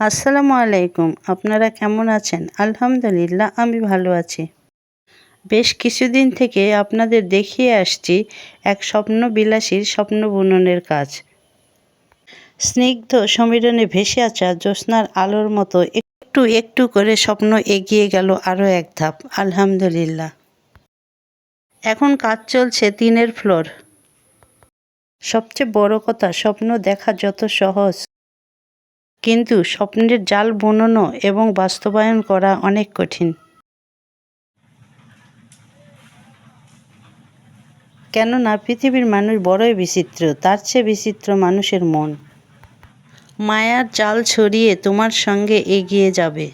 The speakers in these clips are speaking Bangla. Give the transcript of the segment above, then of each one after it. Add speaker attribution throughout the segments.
Speaker 1: আসসালামু আলাইকুম, আপনারা কেমন আছেন? আলহামদুলিল্লাহ, আমি ভালো আছি। বেশ কিছুদিন থেকে আপনাদের দেখিয়ে আসছি এক স্বপ্ন বিলাসীর স্বপ্ন বুননের কাজ। স্নিগ্ধ সমীরণে ভেসে আসা জ্যোৎস্নার আলোর মতো একটু একটু করে স্বপ্ন এগিয়ে গেল আরও এক ধাপ। আলহামদুলিল্লাহ। এখন কাজ চলছে তিনের ফ্লোর। সবচেয়ে বড় কথা, স্বপ্ন দেখা যত সহজ। কিন্তু স্বপ্নের জাল বুননো এবং বাস্তবায়ন করা অনেক কঠিন। কেননা পৃথিবীর মানুষ বড়ই বিচিত্র, তার চেয়ে বিচিত্র মানুষের মন। মায়ার জাল ছড়িয়ে তোমার সঙ্গে এগিয়ে যাবে।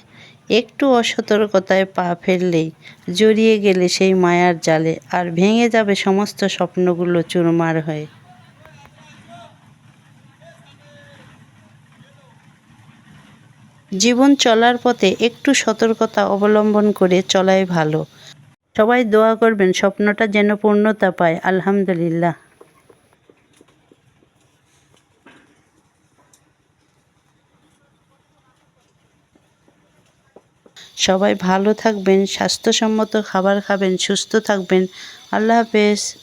Speaker 1: একটু অসতর্কতায় পা ফেললেই জড়িয়ে গেলে সেই মায়ার জালে আর ভেঙে যাবে সমস্ত স্বপ্নগুলো চুরমার হয়ে। জীবন চলার পথে একটু সতর্কতা অবলম্বন করে চলাই ভালো। সবাই দোয়া করবেন, স্বপ্নটা যেন পূর্ণতা পায়। আলহামদুলিল্লাহ। সবাই ভালো থাকবেন, স্বাস্থ্যসম্মত খাবার খাবেন, সুস্থ থাকবেন। আল্লাহ হাফেজ।